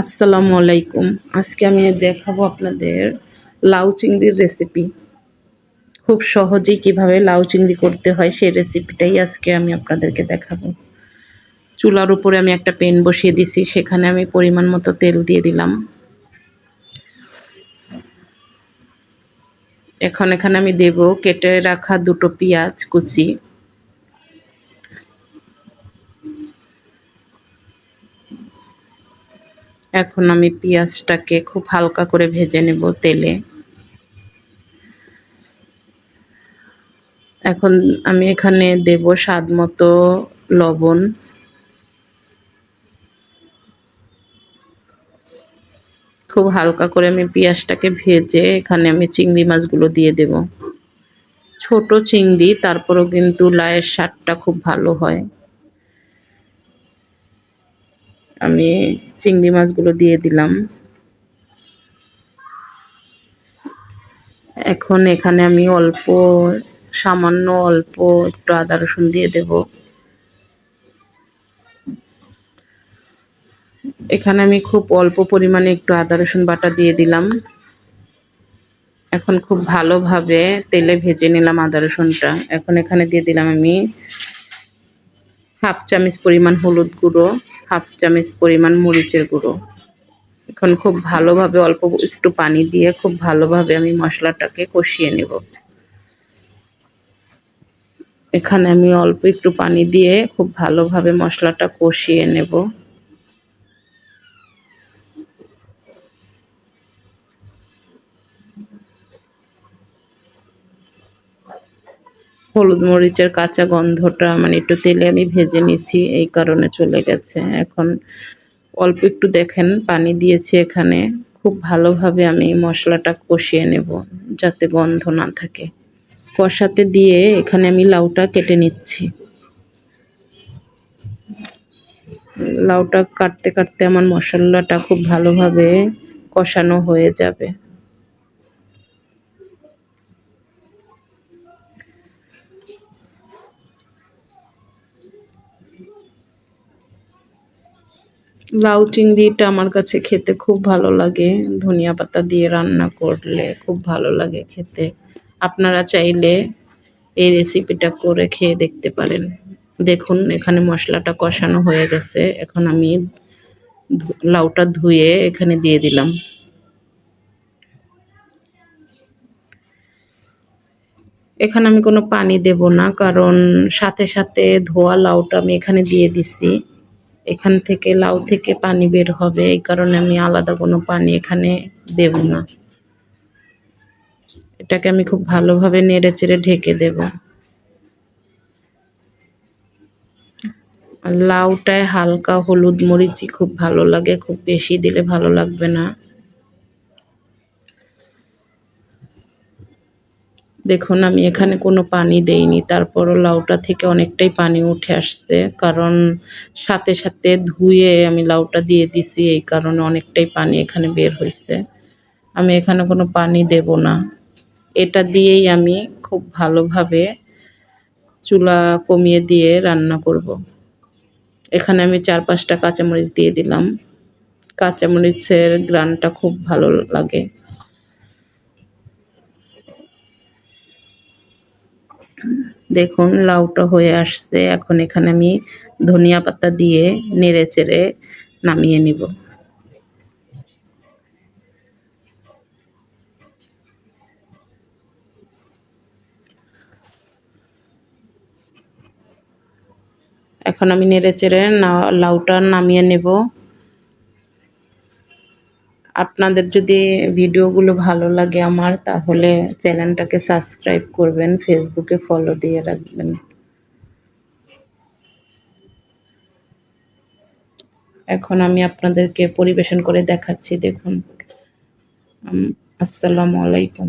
আসসালামু আলাইকুম। আজকে আমি দেখাবো আপনাদের লাউ চিংড়ির রেসিপি খুব সহজেই কীভাবে লাউ চিংড়ি করতে হয় সেই রেসিপিটাই আজকে আমি আপনাদেরকে দেখাবো। চুলার উপরে আমি একটা পেন বসিয়ে দিছি, সেখানে আমি পরিমাণ মতো তেল দিয়ে দিলাম। এখন এখানে আমি দেব কেটে রাখা দুটো পেঁয়াজ কুচি। এখন আমি পেঁয়াজটাকে খুব হালকা করে ভেজে নেব তেলে। এখন আমি এখানে দেব স্বাদ মতো লবণ। খুব হালকা করে আমি পেঁয়াজটাকে ভেজে এখানে আমি চিংড়ি মাছগুলো দিয়ে দেব। ছোট চিংড়ি, তারপরেও কিন্তু লায়ের স্বাদটা খুব ভালো হয়। আমি চিংড়ি মাছগুলো দিয়ে দিলাম। এখন এখানে আমি অল্প, সামান্য অল্প একটু আদা রসুন দিয়ে দেব। এখানে আমি খুব অল্প পরিমাণে একটু আদা রসুন বাটা দিয়ে দিলাম। এখন খুব ভালোভাবে তেলে ভেজে নিলাম আদা রসুনটা। এখন এখানে দিয়ে দিলাম আমি হাফ চামচ পরিমাণ হলুদ গুঁড়ো, হাফ চামচ পরিমাণ মরিচের গুঁড়ো। এখন খুব ভালোভাবে, অল্প একটু পানি দিয়ে খুব ভালোভাবে আমি মশলাটাকে কষিয়ে নেব। এখানে আমি অল্প একটু পানি দিয়ে খুব ভালোভাবে মশলাটা কষিয়ে নেব। হলুদ মরিচের কাঁচা গন্ধটা মানে একটু তেলে আমি ভেজে নিছি, এই কারণে চলে গেছে। এখন অল্প একটু দেখেন, পানি দিয়েছি এখানে। খুব ভালোভাবে আমি মশলাটা কষিয়ে নেব, যাতে গন্ধ না থাকে। কষাতে দিয়ে এখানে আমি লাউটা কেটে নিচ্ছি। লাউটা কাটতে কাটতে আমার মশলাটা খুব ভালোভাবে কষানো হয়ে যাবে। লাউ চিংড়িটা আমার কাছে খেতে খুব ভালো লাগে। ধনিয়া পাতা দিয়ে রান্না করলে খুব ভালো লাগে খেতে। আপনারা চাইলে এই রেসিপিটা করে খেয়ে দেখতে পারেন। দেখুন, এখানে মশলাটা কষানো হয়ে গেছে। এখন আমি লাউটা ধুয়ে এখানে দিয়ে দিলাম। এখানে আমি কোনো পানি দেব না, কারণ সাথে সাথে ধোয়া লাউটা আমি এখানে দিয়ে দিছি। এখান থেকে লাউ থেকে পানি বের হবে, এই কারণে আমি আলাদা কোনো পানি এখানে দেব না। এটাকে আমি খুব ভালোভাবে নেড়ে চেড়ে ঢেকে দেব। লাউটায় হালকা হলুদ মরিচি খুব ভালো লাগে, খুব বেশি দিলে ভালো লাগবে না। দেখুন, আমি এখানে কোনো পানি দেইনি। তারপরও লাউটা থেকে অনেকটাই পানি উঠে আসছে। কারণ সাথে সাথে ধুয়ে আমি লাউটা দিয়ে দিছি, এই কারণে অনেকটাই পানি এখানে বের হয়েছে আমি এখানে কোনো পানি দেব না। এটা দিয়েই আমি খুব ভালোভাবে চুলা কমিয়ে দিয়ে রান্না করব। এখানে আমি চার পাঁচটা কাঁচামরিচ দিয়ে দিলাম। কাঁচামরিচের গ্রানটা খুব ভালো লাগে। দেখুন, লাউটা হয়ে আসছে। এখন এখানে আমি ধনিয়া পাতা দিয়ে নেড়ে চেড়ে নামিয়ে নিব। এখন আমি নেড়ে চেড়ে লাউটা নামিয়ে নেব। আপনাদের যদি ভিডিওগুলো ভালো লাগে আমার, তাহলে চ্যানেলটাকে সাবস্ক্রাইব করবেন, ফেসবুকে ফলো দিয়ে রাখবেন। এখন আমি আপনাদেরকে পরিবেশন করে দেখাচ্ছি, দেখুন। আসসালামু আলাইকুম।